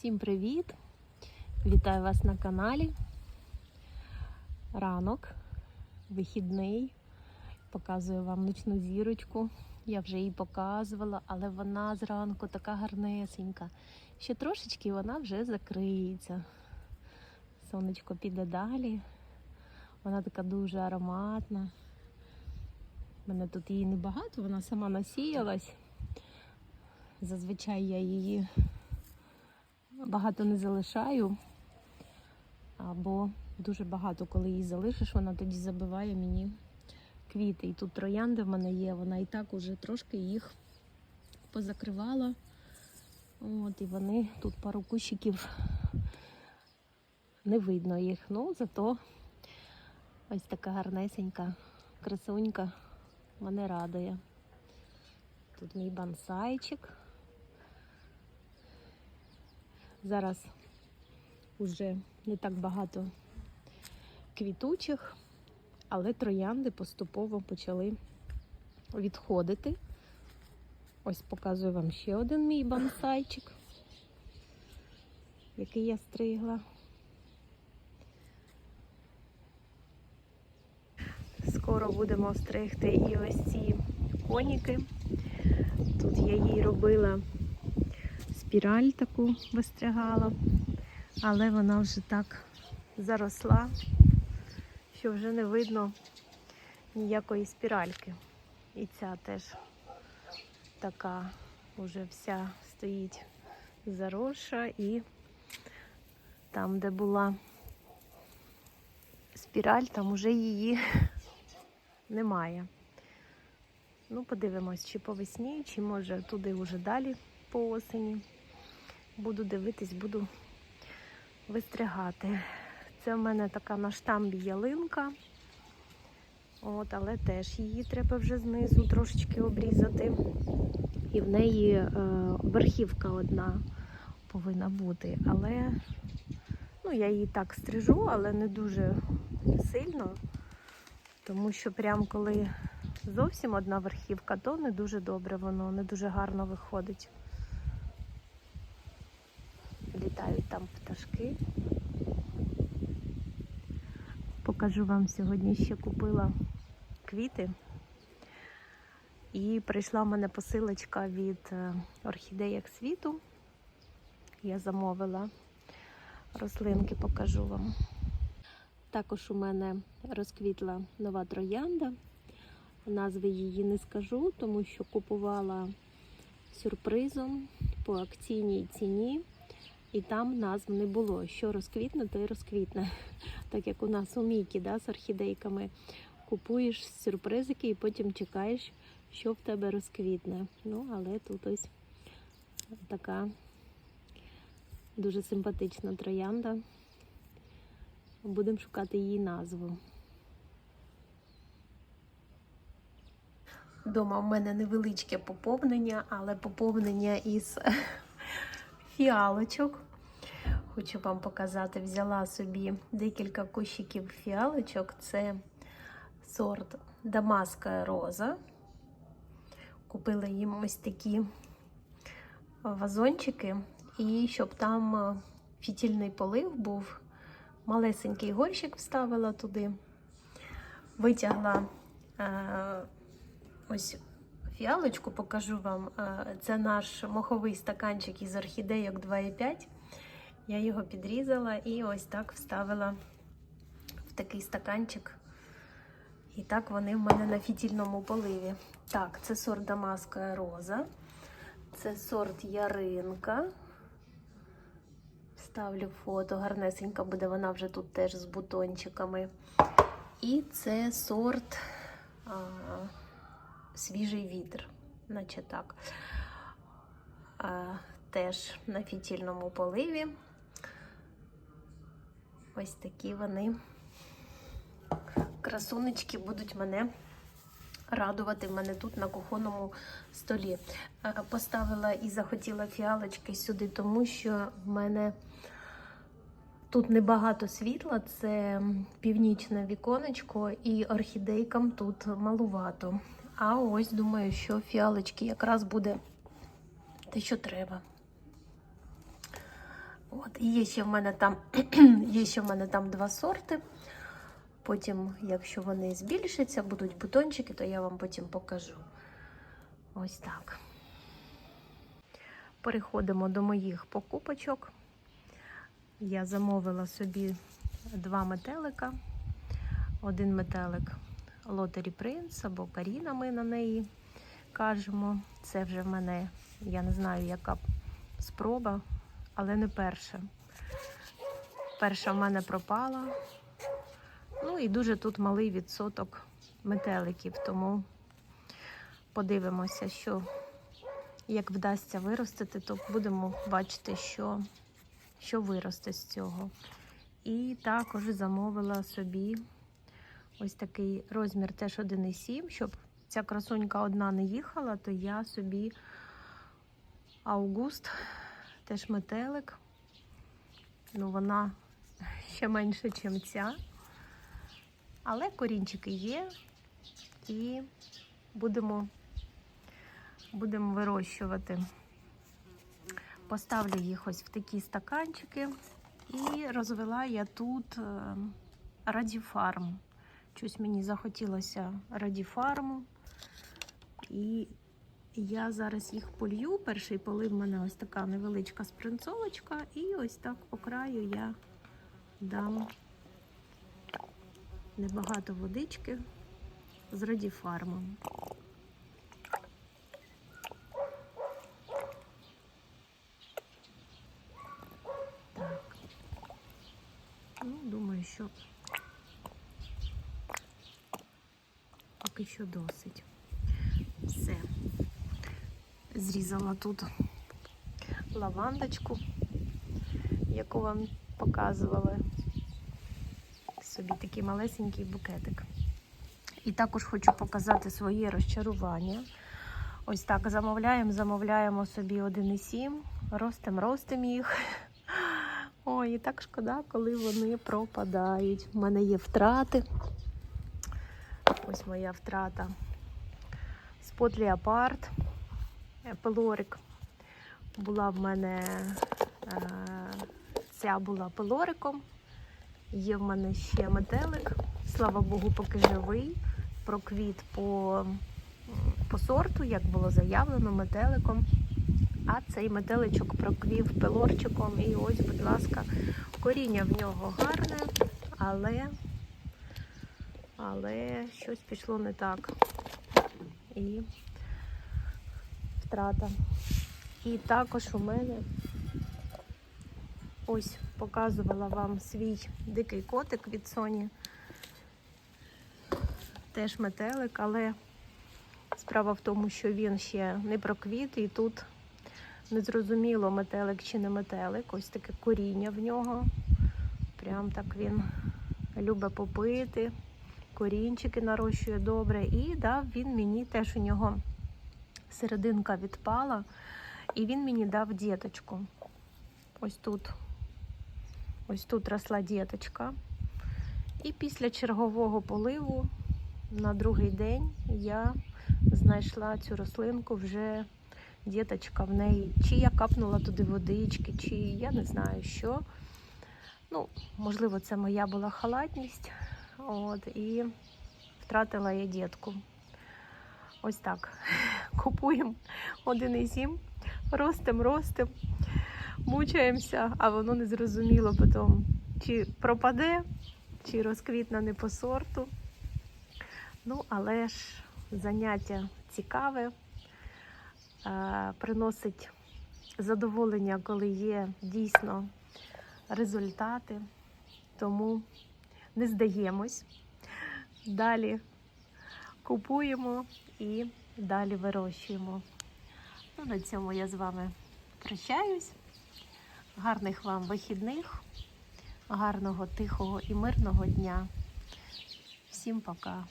Всім привіт! Вітаю вас на каналі. Ранок, вихідний. Показую вам ночну зірочку. Я вже її показувала, але вона зранку така гарнесенька. Ще трошечки вона вже закриється. Сонечко піде далі. Вона така дуже ароматна. У мене тут її небагато, вона сама насіялась. Зазвичай я її багато не залишаю, або дуже багато, коли її залишиш, вона тоді забиває мені квіти. І тут троянди в мене є, вона і так уже трошки їх позакривала. От, І вони тут пару кущиків не видно їх. Ну, зато ось така гарнесенька красунька мене радує. Тут мій бонсайчик. Зараз вже не так багато квітучих, але троянди поступово почали відходити. Ось показую вам ще один мій бонсайчик, який я стригла. Скоро будемо стригти і ось ці коніки. Тут я їй робила спіраль таку вистригала, але вона вже так заросла, що вже не видно ніякої спіральки. І ця теж така вже вся стоїть заросша і там, де була спіраль, там уже її немає. Ну, подивимось, чи по весні, чи може туди вже далі по осені. Буду дивитись, буду вистригати. Це в мене така на штамбі ялинка. От, але теж її треба вже знизу трошечки обрізати. І в неї е, верхівка одна повинна бути. Але ну, я її так стрижу, але не дуже сильно, тому що прям коли зовсім одна верхівка, то не дуже добре воно, не дуже гарно виходить. Літають там пташки. Покажу вам сьогодні ще купила квіти. І прийшла в мене посилочка від е, орхідеяк світу. Я замовила рослинки, покажу вам. Також у мене розквітла нова троянда. Назви її не скажу, тому що купувала сюрпризом по акційній ціні, і там назв не було. Що розквітне, то й розквітне. Так як у нас у Мікі да, з орхідейками купуєш сюрпризики і потім чекаєш, що в тебе розквітне. Ну, але тут ось така дуже симпатична троянда. Будемо шукати її назву. Дома в мене невеличке поповнення, але поповнення із фіалочок. Хочу вам показати, взяла собі декілька кущиків фіалочок. Це сорт Дамаска Роза. Купила їм ось такі вазончики, і щоб там фітільний полив був, малесенький горщик вставила туди, витягла. Ось фіалочку покажу вам. Це наш моховий стаканчик із орхідейок 2,5. Я його підрізала і ось так вставила в такий стаканчик. І так вони в мене на фітільному поливі. Так, це сорт Дамаска Роза. Це сорт Яринка. Ставлю фото, гарнесенька буде вона вже тут теж з бутончиками. І це сорт. Свіжий вітер, наче так. Теж на фітільному поливі. Ось такі вони красунечки будуть мене радувати в мене тут на кухонному столі. Поставила і захотіла фіалочки сюди, тому що в мене тут небагато світла, це північне віконечко, і орхідейкам тут малувато. А ось думаю, що фіалочки якраз буде те, що треба. От, і є ще в мене там є ще в мене там два сорти. Потім, якщо вони збільшаться, будуть бутончики, то я вам потім покажу. Ось так. Переходимо до моїх покупочок. Я замовила собі два метелика. Один метелик Лотері Принц або Каріна, ми на неї кажемо. Це вже в мене, я не знаю, яка спроба, але не перша. Перша в мене пропала. Ну і дуже тут малий відсоток метеликів, тому подивимося, що як вдасться виростити, то будемо бачити, що, що виросте з цього. І також замовила собі ось такий розмір теж 1,7, щоб ця красунька одна не їхала, то я собі Аугуст, теж метелик. Ну, вона ще менше, ніж ця. Але корінчики є і будемо, будемо вирощувати. Поставлю їх ось в такі стаканчики. І розвела я тут е, радіфарм. Щось мені захотілося радіфарму. І я зараз їх полью. Перший полив в мене ось така невеличка спринцовочка. І ось так по краю я дам небагато водички з радіфармом. Так. Ну, думаю, що поки що досить. Все. Зрізала тут лавандочку, яку вам показували. Собі такий малесенький букетик. І також хочу показати своє розчарування. Ось так замовляємо, замовляємо собі 1,7, ростем, ростем їх. Ой, і так шкода, коли вони пропадають. У мене є втрати. Ось моя втрата. Спот Леопард, пелорик. Була в мене е, ця була пелориком. Є в мене ще метелик. Слава Богу, поки живий. Проквіт по, по сорту, як було заявлено, метеликом. А цей метеличок проквів пелорчиком. І ось, будь ласка, коріння в нього гарне, але, але щось пішло не так. І втрата. І також у мене ось показувала вам свій дикий котик від Соні. Теж метелик, але справа в тому, що він ще не проквіт, і тут незрозуміло, метелик чи не метелик. Ось таке коріння в нього. Прям так він любить попити, корінчики нарощує добре. І дав він мені теж у нього серединка відпала, і він мені дав діточку. Ось тут. Ось тут росла діточка. І після чергового поливу на другий день я знайшла цю рослинку вже діточка в неї. Чи я капнула туди водички, чи я не знаю що. Ну, можливо, це моя була халатність. От, і втратила я дітку. Ось так. Купуємо 1,7, ростем, ростем, мучаємося, а воно не зрозуміло потім, чи пропаде, чи розквітне не по сорту. Ну, але ж заняття цікаве, е, приносить задоволення, коли є дійсно результати. Тому не здаємось. Далі купуємо і далі вирощуємо. Ну, на цьому я з вами прощаюсь. Гарних вам вихідних, гарного, тихого і мирного дня. Всім пока.